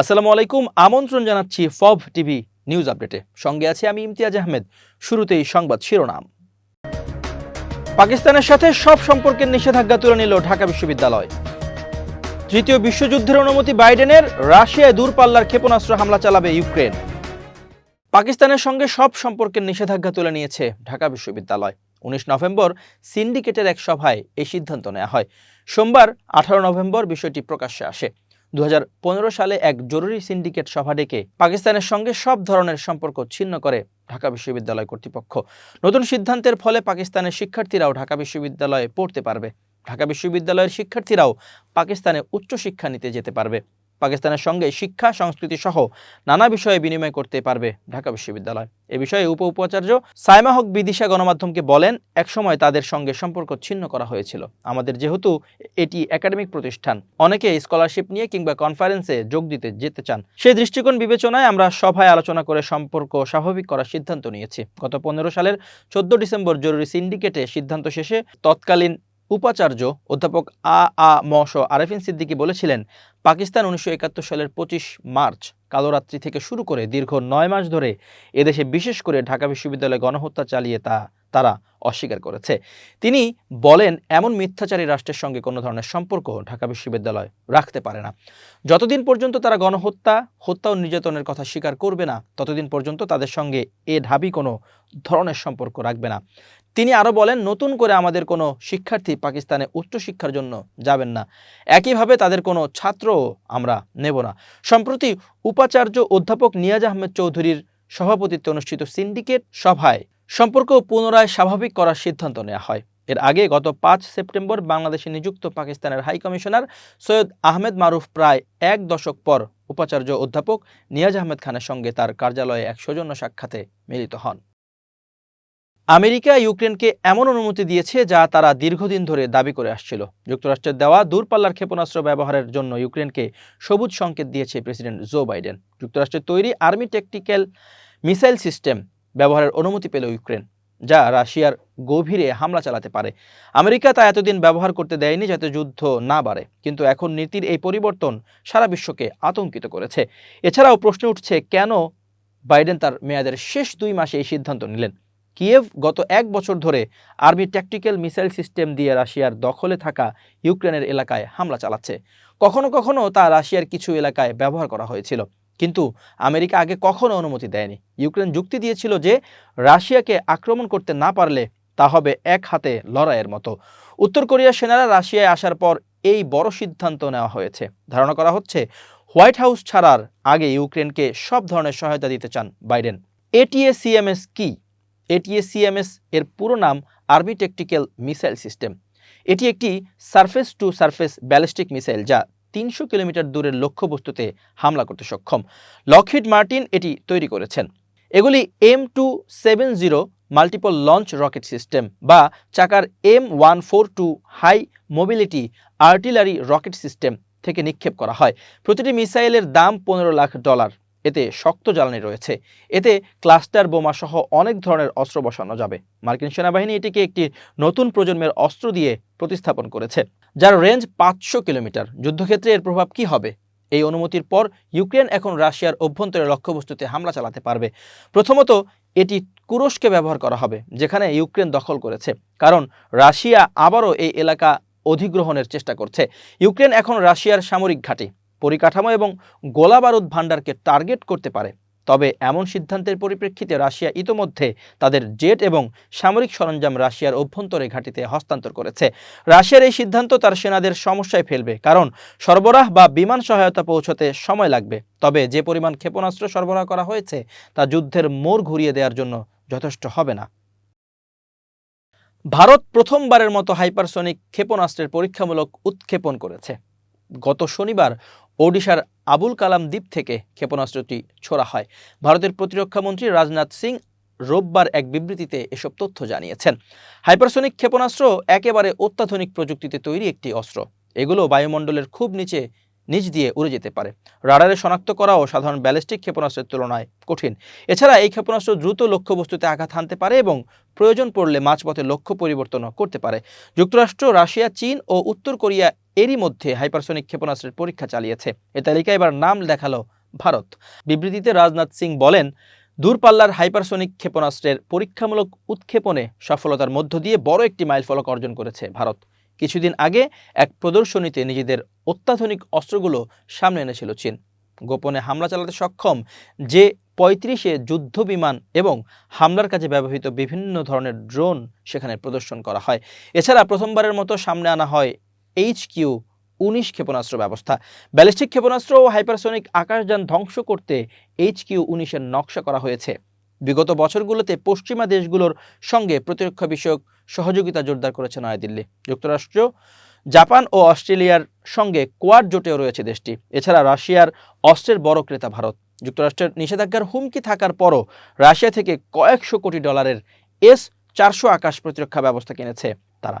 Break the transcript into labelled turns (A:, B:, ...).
A: আসসালামু আলাইকুম, আমন্ত্রণ জানাচ্ছি ফব টিভি নিউজ আপডেটে। সঙ্গে আছে আমি ইমতিয়াজ আহমেদ। শুরুতেই সংবাদ শিরোনাম। পাকিস্তানের সাথে সব সম্পর্কের নিষেধাজ্ঞা তুলে নিল ঢাকা বিশ্ববিদ্যালয়। তৃতীয় বিশ্বযুদ্ধের অনুমতি বাইডেনের, রাশিয়ায় দূরপাল্লার ক্ষেপণাস্ত্র হামলা চালাবে ইউক্রেন। পাকিস্তানের সঙ্গে সব সম্পর্কের নিষেধাজ্ঞা তুলে নিয়েছে ঢাকা বিশ্ববিদ্যালয়। উনিশ নভেম্বর সিন্ডিকেটের এক সভায় এই সিদ্ধান্ত নেওয়া হয়। সোমবার আঠারো নভেম্বর বিষয়টি প্রকাশ্যে আসে। দু হাজার পনেরো সালে এক জরুরি সিন্ডিকেট সভা ডেকে পাকিস্তানের সঙ্গে সব ধরনের সম্পর্ক ছিন্ন করে ঢাকা বিশ্ববিদ্যালয় কর্তৃপক্ষ। নতুন সিদ্ধান্তের ফলে পাকিস্তানের শিক্ষার্থীরাও ঢাকা বিশ্ববিদ্যালয়ে পড়তে পারবে। ঢাকা বিশ্ববিদ্যালয়ের শিক্ষার্থীরাও পাকিস্তানে উচ্চশিক্ষা নিতে যেতে পারবে। পাকিস্তানের সঙ্গে শিক্ষা, সংস্কৃতি সহ নানা বিষয়ে বিনিময় করতে পারবে ঢাকা বিশ্ববিদ্যালয়। এ বিষয়ে উপ উপাচার্য সাইমা হক বিদিশা গণমাধ্যমকে বলেন, একসময় তাদের সঙ্গে সম্পর্ক ছিন্ন করা হয়েছিল। আমাদের যেহেতু এটি একাডেমিক প্রতিষ্ঠান, অনেকে স্কলারশিপ নিয়ে কিংবা কনফারেন্সে যোগ দিতে যেতে চান। সেই দৃষ্টিকোণ বিবেচনায় আমরা সভায় আলোচনা করে সম্পর্ক স্বাভাবিক করার সিদ্ধান্ত নিয়েছি। গত পনেরো সালের চোদ্দ ডিসেম্বর জরুরি সিন্ডিকেটে সিদ্ধান্ত শেষে তৎকালীন উপাচার্য অধ্যাপক আ আ মশ আরেফিন সিদ্দিকী বলেছিলেন, পাকিস্তান উনিশশো একাত্তর সালের পঁচিশ মার্চ কালোরাত্রি থেকে শুরু করে দীর্ঘ নয় মাস ধরে এদেশে বিশেষ করে ঢাকা বিশ্ববিদ্যালয়ে গণহত্যা চালিয়ে তা, তারা অস্বীকার করেছে। তিনি বলেন, এমন মিথ্যাচারী রাষ্ট্রের সঙ্গে কোনো ধরনের সম্পর্ক ঢাকা বিশ্ববিদ্যালয় রাখতে পারে না। যতদিন পর্যন্ত তারা গণহত্যা, হত্যা ও নির্যাতনের কথা স্বীকার করবে না, ততদিন পর্যন্ত তাদের সঙ্গে এ ঢাবি কোনো ধরনের সম্পর্ক রাখবে না। তিনি আরও বলেন, নতুন করে আমাদের কোনো শিক্ষার্থী পাকিস্তানে উচ্চশিক্ষার জন্য যাবেন না। একইভাবে তাদের কোনো ছাত্রও আমরা নেব না। সম্প্রতি উপাচার্য অধ্যাপক নিয়াজ আহমেদ চৌধুরীর সভাপতিত্বে অনুষ্ঠিত সিন্ডিকেট সভায় সম্পর্ক পুনরায় স্বাভাবিক করার সিদ্ধান্ত নেওয়া হয়। এর আগে গত পাঁচ সেপ্টেম্বর বাংলাদেশে নিযুক্ত পাকিস্তানের হাই কমিশনার সৈয়দ আহমেদ মারুফ প্রায় এক দশক পর উপাচার্য অধ্যাপক নিয়াজ আহমেদ খানের সঙ্গে তার কার্যালয়ে এক সৌজন্য সাক্ষাতে মিলিত হন। আমেরিকা ইউক্রেনকে এমন অনুমতি দিয়েছে যা তারা দীর্ঘদিন ধরে দাবি করে আসছিল। যুক্তরাষ্ট্রের দেওয়া দূরপাল্লার ক্ষেপণাস্ত্র ব্যবহারের জন্য ইউক্রেনকে সবুজ সংকেত দিয়েছে প্রেসিডেন্ট জো বাইডেন। যুক্তরাষ্ট্রের তৈরি আর্মি টেকটিক্যাল মিসাইল সিস্টেম ব্যবহারের অনুমতি পেল ইউক্রেন, যা রাশিয়ার গভীরে হামলা চালাতে পারে। আমেরিকা তা এতদিন ব্যবহার করতে দেয়নি যাতে যুদ্ধ না বাড়ে, কিন্তু এখন নীতির এই পরিবর্তন সারা বিশ্বকে আতঙ্কিত করেছে। এছাড়াও প্রশ্ন উঠছে, কেন বাইডেন তার মেয়াদের শেষ দুই মাসে এই সিদ্ধান্ত নিলেন? কিয়েভ গত এক বছর ধরে আর্মি ট্যাকটিক্যাল মিসাইল সিস্টেম দিয়ে রাশিয়ার দখলে থাকা ইউক্রেনের এলাকায় হামলা চালাচ্ছে। কখনো কখনো তা রাশিয়ার কিছু এলাকায় ব্যবহার করা হয়েছিল। কিন্তু আমেরিকা আগে কখনো অনুমতি দেয়নি। ইউক্রেন যুক্তি দিয়েছিল যে রাশিয়াকে আক্রমণ করতে না পারলে তা হবে এক হাতে লড়াইয়ের মতো। উত্তর কোরিয়ার সেনারা রাশিয়ায় আসার পর এই বড় সিদ্ধান্ত নেওয়া হয়েছে। ধারণা করা হচ্ছে, হোয়াইট হাউস ছাড়ার আগে ইউক্রেনকে সব ধরনের সহায়তা দিতে চান বাইডেন। এটিএ সিএমএস কি? এটিএ সিএমএস এর পুরো নাম আর্মি টেকটিক্যাল মিসাইল সিস্টেম এটি একটি surface to surface ballistic missile যা তিনশো কিলোমিটার দূরের লক্ষ্যবস্তুতে হামলা করতে সক্ষম। লকহিড মার্টিন এটি তৈরি করেছেন। এগুলি M two seven zero multiple launch rocket system বা চাকার M one four two high mobility artillery rocket system থেকে নিক্ষেপ করা হয়। প্রতিটি মিসাইলের দাম পনেরো লাখ ডলার এতে শক্ত জ্বালানি রয়েছে। এতে ক্লাস্টার বোমা সহ অনেক ধরনের অস্ত্র বসানো যাবে। মার্কিন সেনাবাহিনী এটিকে একটি নতুন প্রজন্মের অস্ত্র দিয়ে প্রতিস্থাপন করেছে, যার রেঞ্জ পাঁচশো কিলোমিটার। যুদ্ধক্ষেত্রে এর প্রভাব কি হবে? এই অনুমতির পর ইউক্রেন এখন রাশিয়ার অভ্যন্তরে লক্ষ্যবস্তুতে হামলা চালাতে পারবে। প্রথমত, এটি কুরস্কে ব্যবহার করা হবে, যেখানে ইউক্রেন দখল করেছে, কারণ রাশিয়া আবারও এই এলাকা অধিগ্রহণের চেষ্টা করছে। ইউক্রেন এখন রাশিয়ার সামরিক ঘাঁটি। পরিকাঠামো এবং গোলা বারুদ ভাণ্ডারকে টার্গেট করতে পারে। তবে এমন সিদ্ধান্তের পরিপ্রেক্ষিতে রাশিয়া ইতোমধ্যে তাদের জেট এবং সামরিক সরঞ্জাম রাশিয়ার অভ্যন্তরে ঘাঁটিতে হস্তান্তর করেছে। রাশিয়ার এই সিদ্ধান্ত তার সেনাদের সমস্যায় ফেলবে, কারণ সরবরাহ বা বিমান সহায়তা পৌঁছতে সময় লাগবে। তবে যে পরিমাণ ক্ষেপণাস্ত্র সরবরাহ করা হয়েছে, তা যুদ্ধের মোড় ঘুরিয়ে দেওয়ার জন্য যথেষ্ট হবে না। ভারত প্রথমবারের মতো হাইপারসনিক ক্ষেপণাস্ত্রের পরীক্ষামূলক উৎক্ষেপণ করেছে। গত শনিবার ওডিশার আবুল কালাম দ্বীপ থেকে ক্ষেপণাস্ত্রটি ছোড়া হয়। ভারতের প্রতিরক্ষা মন্ত্রী রাজনাথ সিং রোববার এক বিবৃতিতে এসব তথ্য জানিয়েছেন। হাইপারসনিক ক্ষেপণাস্ত্র একেবারে অত্যাধুনিক প্রযুক্তিতে তৈরি একটি অস্ত্র। এগুলো বায়ুমণ্ডলের খুব নিচে নিচ দিয়ে উড়ে যেতে পারে। রাডারে শনাক্ত করাও সাধারণ ব্যালিস্টিক ক্ষেপণাস্ত্রের তুলনায় কঠিন। এছাড়া এই ক্ষেপণাস্ত্র দ্রুত লক্ষ্যবস্তুতে আঘাত হানতে পারে এবং প্রয়োজন পড়লে মাঝপথে লক্ষ্য পরিবর্তনও করতে পারে। যুক্তরাষ্ট্র, রাশিয়া, চীন ও উত্তর কোরিয়া এরই মধ্যে হাইপারসনিক ক্ষেপণাস্ত্রের পরীক্ষা চালিয়েছে। এ তালিকায় এবার নাম দেখাল ভারত। বিবৃতিতে রাজনাথ সিং বলেন, দূরপাল্লার হাইপারসনিক ক্ষেপণাস্ত্রের পরীক্ষামূলক উৎক্ষেপণে সফলতার মধ্য দিয়ে বড় একটি মাইলফলক অর্জন করেছে ভারত। কিছুদিন আগে এক প্রদর্শনীতে নিজেদের অত্যাধুনিক অস্ত্রগুলো সামনে এনেছিল চীন। গোপনে হামলা চালাতে সক্ষম যে পঁয়ত্রিশে যুদ্ধ বিমান এবং হামলার কাজে ব্যবহৃত বিভিন্ন ধরনের ড্রোন সেখানে প্রদর্শন করা হয়। এছাড়া প্রথমবারের মতো সামনে আনা হয় এইচ কিউ উনিশ ক্ষেপণাস্ত্র ব্যবস্থা। ব্যালিস্টিক ক্ষেপণাস্ত্র ও হাইপারসনিক আকাশযান ধ্বংস করতে এইচ কিউ উনিশের নকশা করা হয়েছে। বিগত বছরগুলোতে পশ্চিমা দেশগুলোর সঙ্গে প্রতিরক্ষা বিষয়ক সহযোগিতা জোরদার করেছে নয়াদিল্লি। যুক্তরাষ্ট্র, জাপান ও অস্ট্রেলিয়ার সঙ্গে কোয়াড জোটেও রয়েছে দেশটি। এছাড়া রাশিয়ার অস্ত্রের বড় ক্রেতা ভারত। যুক্তরাষ্ট্রের নিষেধাজ্ঞার হুমকি থাকার পরও রাশিয়া থেকে কয়েকশো কোটি ডলারের এস চারশো আকাশ প্রতিরক্ষা ব্যবস্থা কিনেছে তারা।